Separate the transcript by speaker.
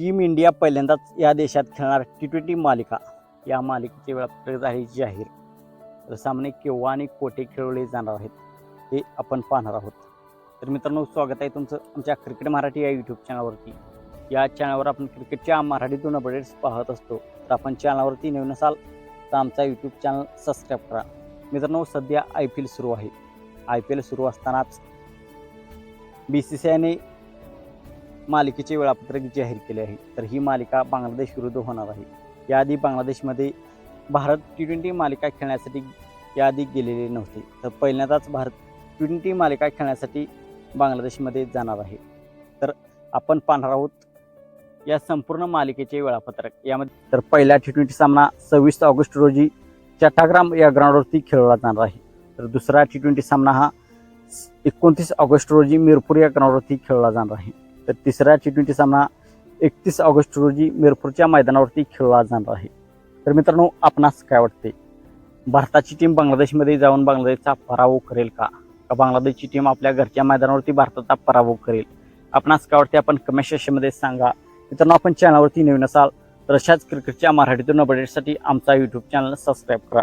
Speaker 1: Team India पहिल्यांदाच या देशात खेळणार टी ट्वेंटी मालिका. या मालिकेचे वेळापत्रक झाले जाहीर. तर सामने केव्हा आणि कोठे खेळवले जाणार आहेत हे आपण पाहणार आहोत. तर मित्रांनो स्वागत आहे तुमचं आमच्या क्रिकेट मराठी या यूट्यूब चॅनलवरती या चॅनलवर आपण क्रिकेटच्या मराठीतून अपडेट्स पाहत असतो तर आपण चॅनलवरती नवीन असाल तर आमचा यूट्यूब चॅनल सबस्क्राईब करा. मित्रांनो सध्या आय पी एल सुरू आहे. आय पी एल सुरू असतानाच बी सी सी आयने मालिकेचे वेळापत्रक जाहीर केले आहे. तर ही मालिका बांगलादेश विरुद्ध होणार आहे. याआधी बांगलादेशमध्ये भारत टी ट्वेंटी मालिका खेळण्यासाठी याआधी गेलेले नव्हते. तर पहिल्यांदाच भारत टी ट्वेंटी मालिका खेळण्यासाठी बांगलादेशमध्ये जाणार आहे. तर आपण पाहणार आहोत या संपूर्ण मालिकेचे वेळापत्रक. यामध्ये तर पहिला टी ट्वेंटी सामना सव्वीस ऑगस्ट रोजी चट्टाग्राम या ग्राउंडवरती खेळला जाणार आहे. तर दुसरा टी ट्वेंटी सामना हा एकोणतीस ऑगस्ट रोजी मिरपूर या ग्राउंडवरती खेळला जाणार आहे. तर तिसरा टी ट्वेंटी सामना एकतीस ऑगस्ट रोजी मिरपूरच्या मैदानावरती खेळला जाणार आहे. तर मित्रांनो आपणास काय वाटते? भारताची टीम बांगलादेशमध्ये जाऊन बांगलादेशचा पराभव करेल का? का बांगलादेशची टीम आपल्या घरच्या मैदानावरती भारताचा पराभव करेल? आपणास काय वाटते? आपण कमेंट सेक्शनमध्ये सांगा. मित्रांनो आपण चॅनलवरती नवीन असाल तर अशाच क्रिकेटच्या मराठीतून अपडेटसाठी आमचा यूट्यूब चॅनल सबस्क्राईब करा.